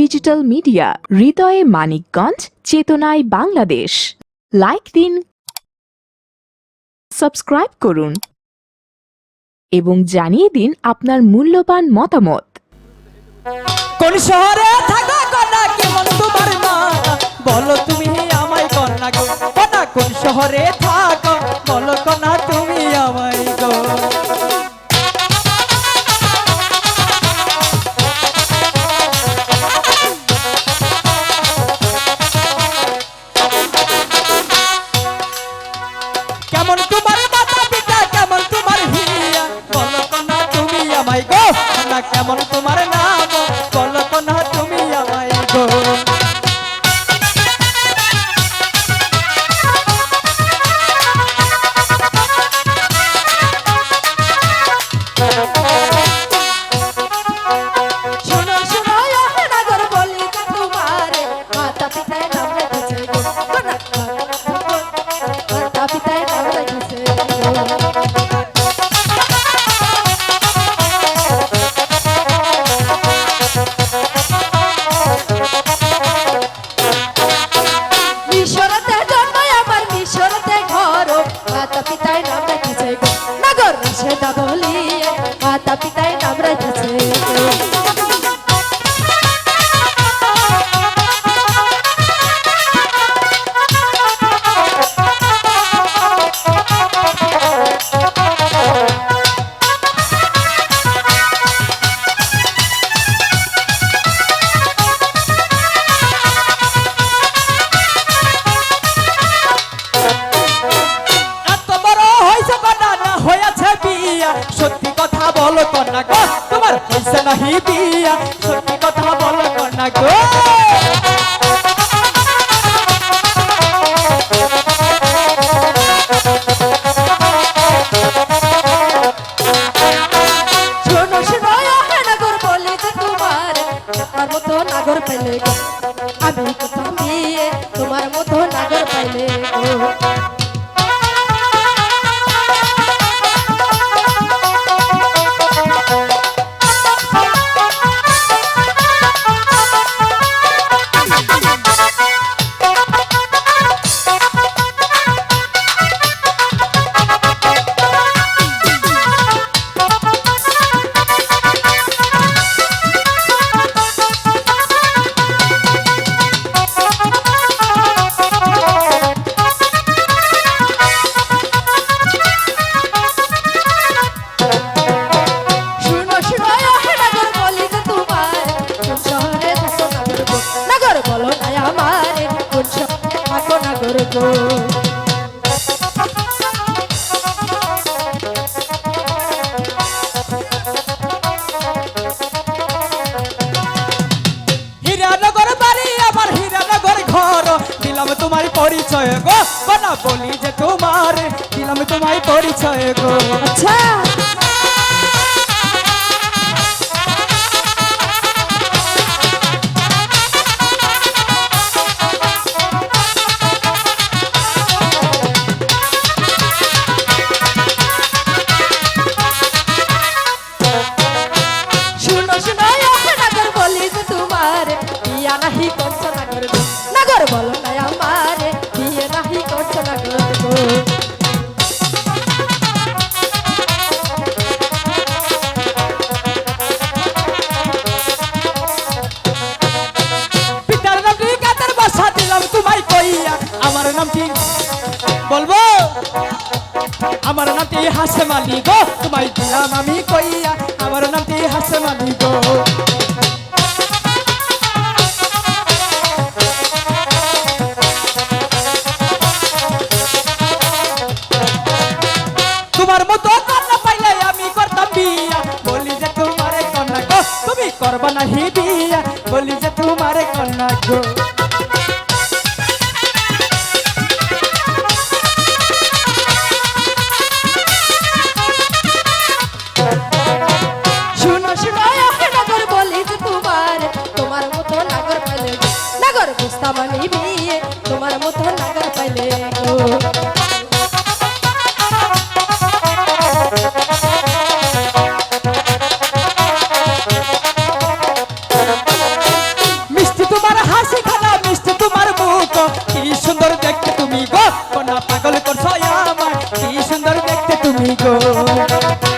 Digital media, হৃদয়ে মানিকগঞ্জ, চেতনায় Bangladesh. Like দিন, সাবস্ক্রাইব করুন, এবং জানিয়ে দিন আপনার মূল্যবান মতামত। কোন শহরে থাকো কন্যা, কেমন তোমার মা? বলো তুমি আমায় কন্যা কোন শহরে থাকো কেমন তোমার নাগর সত্যি কথা বলো কন্যা গো, তোমার হয়েছে নাহি বিয়া সত্যি কথা বলো কন্যা গো। আমি তোমার মতো নাগর পাইলে হীরানগর দিলাম তোমার পরিচয় গো। কন্যা বলি যে তোমার, দিলাম তোমার পরিচয় গো। আচ্ছা। শুনো শুনো হে বলি যে তোমার বিয়া নাহি করছ বলো না আমারে, বিয়ে নাহি করছ নাগর গো আমার নাম কি বলব আমার নাম কি হাসে মালি গো, তোমায় দিলাম আমি কইয়া। আমার নাম হাসে মালি গো। করবা নাহি বিয়া বলি যে তোমারে কন্যা গো তোমার মতো নাগর পেলে নাগর বুঝতাম আমি দেখতে তুমি গো।